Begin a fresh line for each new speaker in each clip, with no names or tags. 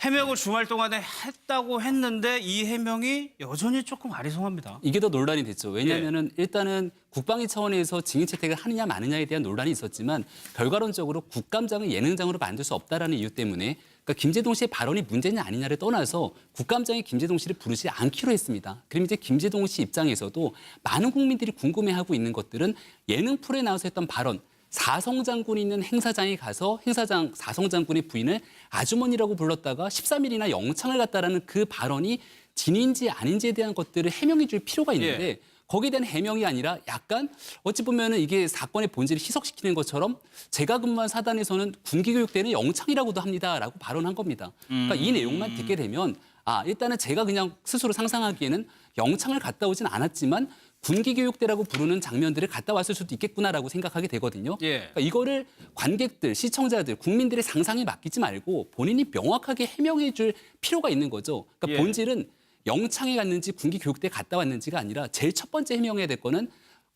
해명을 주말 동안에 했다고 했는데 이 해명이 여전히 조금 아리송합니다.
이게 더 논란이 됐죠.
예.
왜냐하면은 일단은 국방위 차원에서 증인 채택을 하느냐 마느냐에 대한 논란이 있었지만 결과론적으로 국감장을 예능장으로 만들 수 없다라는 이유 때문에 그러니까 김재동 씨의 발언이 문제냐 아니냐를 떠나서 국감장에 김재동 씨를 부르지 않기로 했습니다. 그럼 이제 김재동 씨 입장에서도 많은 국민들이 궁금해하고 있는 것들은 예능 프로에 나와서 했던 발언 사성 장군이 있는 행사장에 가서 행사장 사성 장군의 부인을 아주머니라고 불렀다가 13일이나 영창을 갔다라는 그 발언이 진인지 아닌지에 대한 것들을 해명해 줄 필요가 있는데
예.
거기에 대한 해명이 아니라 약간 어찌 보면 은 이게 사건의 본질을 희석시키는 것처럼 제가 근무한 사단에서는 군기교육대는 영창이라고도 합니다라고 발언한 겁니다. 그러니까 이 내용만 듣게 되면 아 일단은 제가 그냥 스스로 상상하기에는 영창을 갔다 오진 않았지만 군기 교육대라고 부르는 장면들을 갔다 왔을 수도 있겠구나라고 생각하게 되거든요.
예.
그러니까 이거를 관객들, 시청자들, 국민들의 상상에 맡기지 말고 본인이 명확하게 해명해 줄 필요가 있는 거죠. 그러니까
예.
본질은 영창에 갔는지 군기 교육대에 갔다 왔는지가 아니라 제일 첫 번째 해명해야 될 거는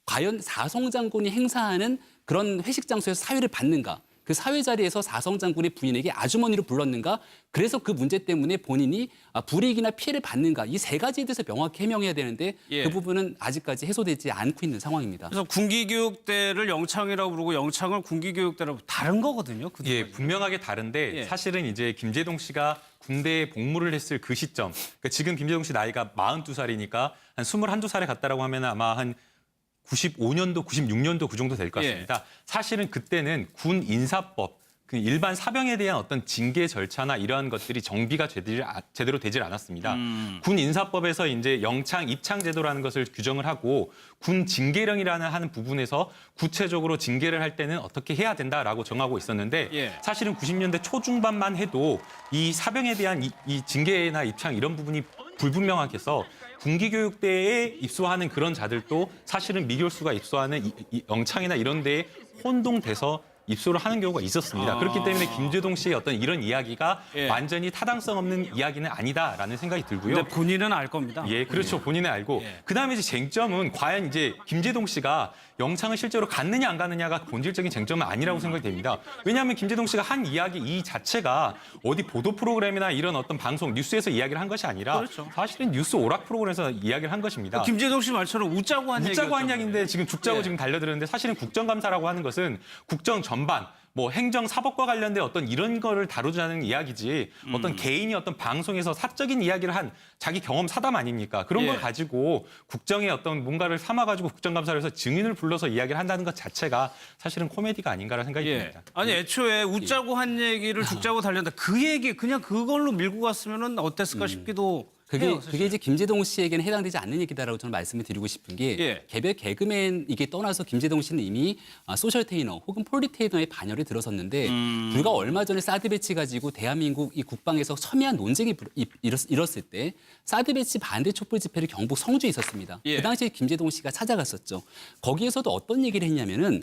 과연 사성 장군이 행사하는 그런 회식 장소에서 사회를 받는가? 그 사회 자리에서 사성 장군의 부인에게 아주머니로 불렀는가? 그래서 그 문제 때문에 본인이 아, 불이익이나 피해를 받는가? 이 세 가지에 대해서 명확히 해명해야 되는데
예.
그 부분은 아직까지 해소되지 않고 있는 상황입니다.
그래서 군기교육대를 영창이라고 부르고 영창을 군기교육대라고 다른 거거든요. 그두
예. 분명하게 다른데
예.
사실은 이제 김재동 씨가 군대에 복무를 했을 그 시점, 그러니까 지금 김재동 씨 나이가 42살이니까 한 21~2살에 갔다라고 하면 아마 한 95년도, 96년도 그 정도 될것
예.
같습니다. 사실은 그때는 군 인사법, 그 일반 사병에 대한 어떤 징계 절차나 이러한 것들이 정비가 제대로, 아- 제대로 되질 않았습니다.
음.
군 인사법에서 이제 영창 입창 제도라는 것을 규정을 하고 군 징계령이라는 하는 부분에서 구체적으로 징계를 할 때는 어떻게 해야 된다라고 정하고 있었는데
예.
사실은 90년대 초중반만 해도 이 사병에 대한 이, 이 징계나 입창 이런 부분이 불분명하게 해서 군기교육대에 입소하는 그런 자들도 사실은 미교수가 입소하는 영창이나 이런 데에 혼동돼서 입소를 하는 경우가 있었습니다. 그렇기 때문에 김재동 씨의 어떤 이런 이야기가
아. 예.
완전히 타당성 없는 이야기는 아니다라는 생각이 들고요.
근데 본인은 알 겁니다.
예, 그렇죠. 본인은 알고.
예.
그다음에 이제 쟁점은 과연 이제 김재동 씨가 영창을 실제로 갔느냐 안 갔느냐가 본질적인 쟁점은 아니라고 생각이 됩니다. 왜냐하면 김재동 씨가 한 이야기 이 자체가 어디 보도 프로그램이나 이런 어떤 방송 뉴스에서 이야기를 한 것이 아니라
그렇죠.
사실은 뉴스 오락 프로그램에서 이야기를 한 것입니다.
김재동 씨 말처럼 웃자고 한
묻자고 한
얘기였잖아요.
이야기인데 지금 죽자고
예.
지금 달려드는데 사실은 국정감사라고 하는 것은 국정 전반 뭐 행정 사법과 관련된 어떤 이런 거를 다루자는 이야기지
음.
어떤 개인이 어떤 방송에서 사적인 이야기를 한 자기 경험 사담 아닙니까? 그런
예.
걸 가지고 국정의 어떤 뭔가를 삼아 가지고 국정감사를 해서 증인을 불러서 이야기를 한다는 것 자체가 사실은 코미디가 아닌가라는 생각이
예.
듭니다.
아니 애초에 웃자고 한 얘기를 죽자고 달렸다. 그 얘기 그냥 그걸로 밀고 갔으면 어땠을까 싶기도
그게
해요.
그게 이제 김재동 씨에게는 해당되지 않는 얘기다라고 저는 말씀을 드리고 싶은 게
예.
개별 개그맨 이게 떠나서 김재동 씨는 이미 아, 소셜 테이너 혹은 폴리 테이너의 반열에 들어섰는데
음.
불과 얼마 전에 사드 배치 가지고 대한민국 이 국방에서 첨예한 논쟁이 일었, 일었을 때 사드 배치 반대 촛불 집회를 경북 성주에 있었습니다.
예.
그 당시에 김재동 씨가 찾아갔었죠. 거기에서도 어떤 얘기를 했냐면은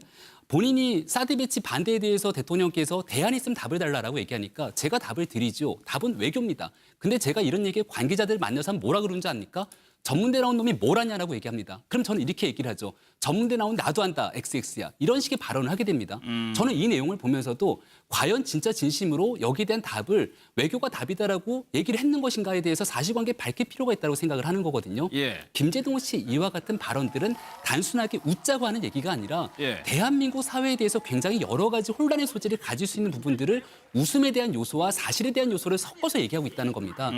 본인이 사드 배치 반대에 대해서 대통령께서 대안이 있으면 답을 달라라고 얘기하니까 제가 답을 드리죠. 답은 외교입니다. 근데 제가 이런 얘기에 관계자들 만나서 뭐라 그러는지 압니까? 전문대 나온 놈이 뭘 하냐라고 얘기합니다. 그럼 저는 이렇게 얘기를 하죠. 전문대 나온 나도 한다, XX야. 이런 식의 발언을 하게 됩니다. 저는 이 내용을 보면서도 과연 진짜 진심으로 여기에 대한 답을 외교가 답이다라고 얘기를 했는 것인가에 대해서 사실관계 밝힐 필요가 있다고 생각을 하는 거거든요.
예.
김재동 씨 이와 같은 발언들은 단순하게 웃자고 하는 얘기가 아니라
예.
대한민국 사회에 대해서 굉장히 여러 가지 혼란의 소지를 가질 수 있는 부분들을 웃음에 대한 요소와 사실에 대한 요소를 섞어서 얘기하고 있다는 겁니다.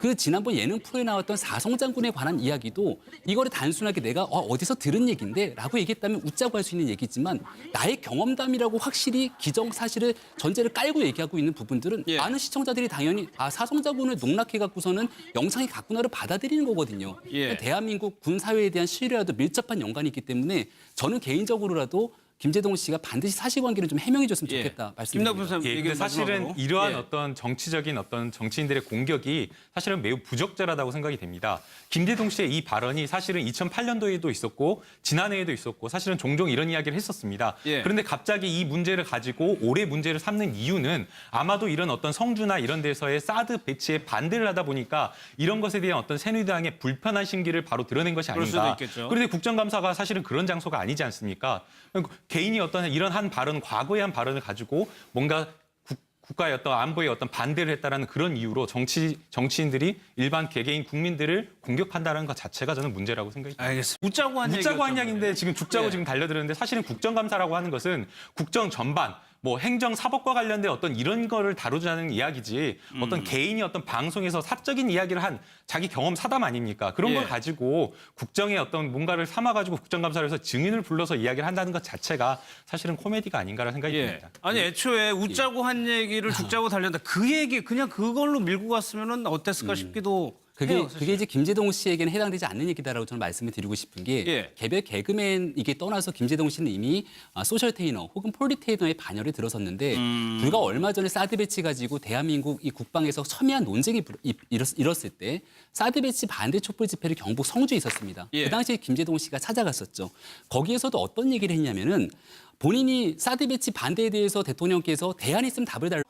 그 지난번 예능 프로에 나왔던 사성 장군에 관한 이야기도 이거를 단순하게 내가 어, 어디서 들은 얘기인데 라고 얘기했다면 웃자고 할 수 있는 얘기지만 나의 경험담이라고 확실히 기정 사실을 전제를 깔고 얘기하고 있는 부분들은
예.
많은 시청자들이 당연히 아 사성 장군을 농락해 갖고서는 영상이 갔구나를 받아들이는 거거든요.
예.
대한민국 군 사회에 대한 신뢰와도 밀접한 연관이 있기 때문에 저는 개인적으로라도 김재동 씨가 반드시 사실관계를 좀 해명해 줬으면
예.
좋겠다
김남국
말씀드립니다.
선생님
예,
얘기
사실은
마지막으로.
이러한
예.
어떤 정치적인 어떤 정치인들의 공격이 사실은 매우 부적절하다고 생각이 됩니다. 김대동 씨의 이 발언이 사실은 2008년도에도 있었고 지난해에도 있었고 사실은 종종 이런 이야기를 했었습니다.
예.
그런데 갑자기 이 문제를 가지고 올해 문제를 삼는 이유는 아마도 이런 어떤 성주나 이런 데서의 사드 배치에 반대를 하다 보니까 이런 것에 대한 어떤 새누리당의 불편한 심기를 바로 드러낸 것이
그럴 수도
아닌가.
있겠죠.
그런데 국정감사가 사실은 그런 장소가 아니지 않습니까? 개인이 어떤 이런 한 발언, 과거의 한 발언을 가지고 뭔가 국- 국가의 어떤 안보에 어떤 반대를 했다라는 그런 이유로 정치 정치인들이 일반 개개인 국민들을 공격한다는 것 자체가 저는 문제라고 생각이 듭니다.
알겠습니다. 웃자고 한
묻자고 한 이야기인데 지금 죽자고
예.
지금 달려들었는데 사실은 국정감사라고 하는 것은 국정 전반 뭐 행정 사법과 관련된 어떤 이런 거를 다루자는 이야기지 어떤
음.
개인이 어떤 방송에서 사적인 이야기를 한 자기 경험 사담 아닙니까? 그런
예.
걸 가지고 국정의 어떤 뭔가를 삼아 가지고 국정감사를 해서 증인을 불러서 이야기를 한다는 것 자체가 사실은 코미디가 아닌가라는 생각이
예.
듭니다.
아니 애초에 웃자고 한 얘기를 죽자고 달렸다. 그 얘기 그냥 그걸로 밀고 갔으면은 어땠을까 싶기도
그게
해요.
그게 이제 김재동 씨에게는 해당되지 않는 얘기다라고 저는 말씀을 드리고 싶은 게
예.
개별 개그맨 이게 떠나서 김재동 씨는 이미 아, 소셜 테이너 혹은 폴리테이너의 반열에 들어섰는데
음.
불과 얼마 전에 사드 배치 가지고 대한민국 이 국방에서 첨예한 논쟁이 불- 이- 일었- 일었을 때 사드 배치 반대 촛불 집회를 경북 성주에 있었습니다.
예.
그 당시에 김재동 씨가 찾아갔었죠. 거기에서도 어떤 얘기를 했냐면은 본인이 사드 배치 반대에 대해서 대통령께서 대안이 있으면 답을 달라.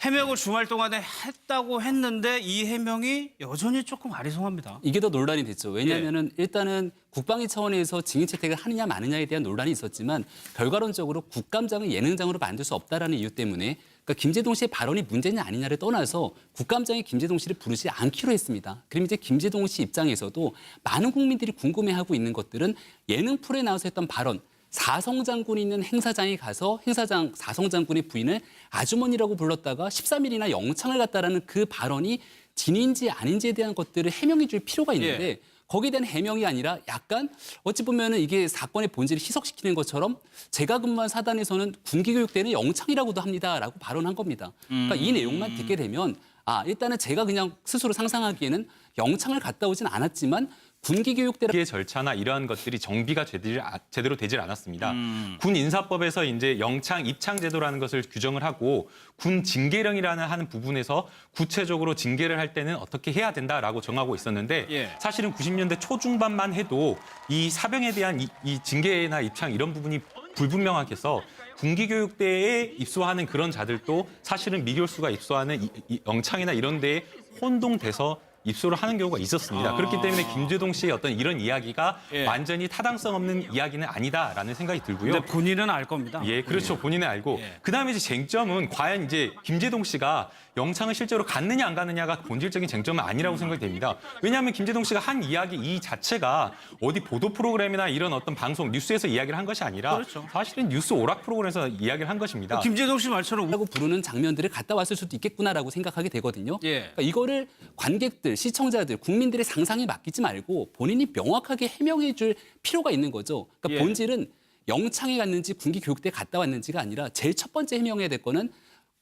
해명을 주말 동안에 했다고 했는데 이 해명이 여전히 조금 아리송합니다.
이게 더 논란이 됐죠.
예.
왜냐하면은 일단은 국방위 차원에서 증인 채택을 하느냐 마느냐에 대한 논란이 있었지만 결과론적으로 국감장을 예능장으로 만들 수 없다라는 이유 때문에 그러니까 김재동 씨의 발언이 문제냐 아니냐를 떠나서 국감장에 김재동 씨를 부르지 않기로 했습니다. 그럼 이제 김재동 씨 입장에서도 많은 국민들이 궁금해하고 있는 것들은 예능 프로에 나와서 했던 발언 사성 장군이 있는 행사장에 가서 행사장 사성 장군의 부인을 아주머니라고 불렀다가 13일이나 영창을 갔다라는 그 발언이 진인지 아닌지에 대한 것들을 해명해 줄 필요가 있는데
예.
거기에 대한 해명이 아니라 약간 어찌 보면 은 이게 사건의 본질을 희석시키는 것처럼 제가 근무한 사단에서는 군기교육대는 영창이라고도 합니다라고 발언한 겁니다. 그러니까 이 내용만 듣게 되면 아 일단은 제가 그냥 스스로 상상하기에는 영창을 갔다 오진 않았지만 군기교육대라
기의 절차나 이러한 것들이 정비가 제대로, 제대로 되질 않았습니다. 군 인사법에서 이제 영창 입창 제도라는 것을 규정을 하고 군 징계령이라는 하는 부분에서 구체적으로 징계를 할 때는 어떻게 해야 된다라고 정하고 있었는데
예.
사실은 90년대 초중반만 해도 이 사병에 대한 이, 이 징계나 입창 이런 부분이 불분명하게서 군기교육대에 입소하는 그런 자들도 사실은 미교수가 입소하는 영창이나 이런 데에 혼동돼서 입소를 하는 경우가 있었습니다. 그렇기 때문에 김재동 씨의 어떤 이런 이야기가
아. 예.
완전히 타당성 없는 이야기는 아니다라는 생각이 들고요.
근데 본인은 알 겁니다.
예, 그렇죠. 본인은 알고.
예.
그다음에 이제 쟁점은 과연 이제 김재동 씨가 영창을 실제로 갔느냐 안 갔느냐가 본질적인 쟁점은 아니라고 생각이 됩니다. 왜냐하면 김재동 씨가 한 이야기 이 자체가 어디 보도 프로그램이나 이런 어떤 방송 뉴스에서 이야기를 한 것이 아니라
그렇죠.
사실은 뉴스 오락 프로그램에서 이야기를 한 것입니다.
김재동 씨 말처럼
라고 부르는 장면들을 갔다 왔을 수도 있겠구나라고 생각하게 되거든요.
예.
그러니까 이거를 관객들, 시청자들, 국민들의 상상에 맡기지 말고 본인이 명확하게 해명해 줄 필요가 있는 거죠. 그러니까
예.
본질은 영창에 갔는지 군기 교육대 갔다 왔는지가 아니라 제일 첫 번째 해명해야 될 거는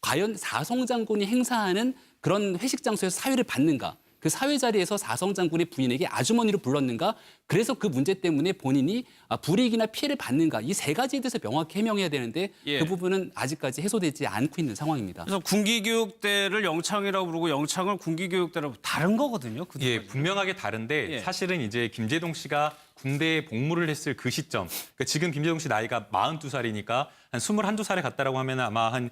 과연 사성 장군이 행사하는 그런 회식 장소에서 사회를 받는가? 그 사회 자리에서 사성 장군의 부인에게 아주머니로 불렀는가? 그래서 그 문제 때문에 본인이 아, 불이익이나 피해를 받는가? 이 세 가지에 대해서 명확히 해명해야 되는데
예.
그 부분은 아직까지 해소되지 않고 있는 상황입니다.
그래서 군기교육대를 영창이라고 부르고 영창을 군기교육대라고 다른 거거든요. 그
예, 분명하게 다른데
예.
사실은 이제 김재동 씨가 군대에 복무를 했을 그 시점. 그러니까 지금 김재동 씨 나이가 42살이니까 한 21, 2살에 갔다라고 하면 아마 한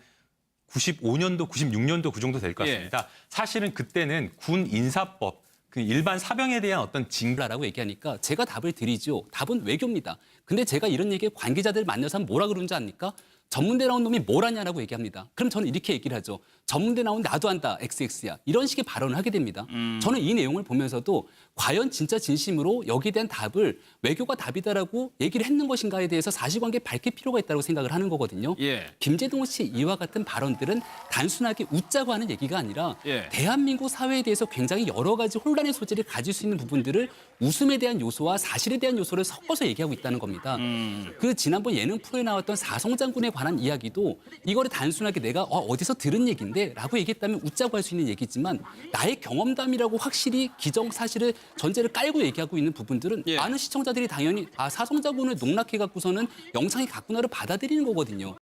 95년도, 96년도 그 정도 될것
예.
같습니다. 사실은 그때는 군 인사법, 그 일반 사병에 대한 어떤 징
라고 얘기하니까 제가 답을 드리죠. 답은 외교입니다. 근데 제가 이런 얘기에 관계자들 만나서 뭐라 그러는지 압니까? 전문대 나온 놈이 뭘 하냐라고 얘기합니다. 그럼 저는 이렇게 얘기를 하죠. 전문대 나온 나도 한다, XX야. 이런 식의 발언을 하게 됩니다. 저는 이 내용을 보면서도 과연 진짜 진심으로 여기에 대한 답을 외교가 답이다라고 얘기를 했는 것인가에 대해서 사실관계 밝힐 필요가 있다고 생각을 하는 거거든요.
예.
김재동 씨 이와 같은 발언들은 단순하게 웃자고 하는 얘기가 아니라
예.
대한민국 사회에 대해서 굉장히 여러 가지 혼란의 소지를 가질 수 있는 부분들을 웃음에 대한 요소와 사실에 대한 요소를 섞어서 얘기하고 있다는 겁니다.
음.
그 지난번 예능 프로에 나왔던 사성장군에 관한 이야기도 이거를 단순하게 내가 어, 어디서 들은 얘기인데 라고 얘기했다면 웃자고 할 수 있는 얘기지만 나의 경험담이라고 확실히 기정 사실을 전제를 깔고 얘기하고 있는 부분들은
예.
많은 시청자들이 당연히 아 사성장군을 농락해 갖고서는 영상이 갔구나를 받아들이는 거거든요.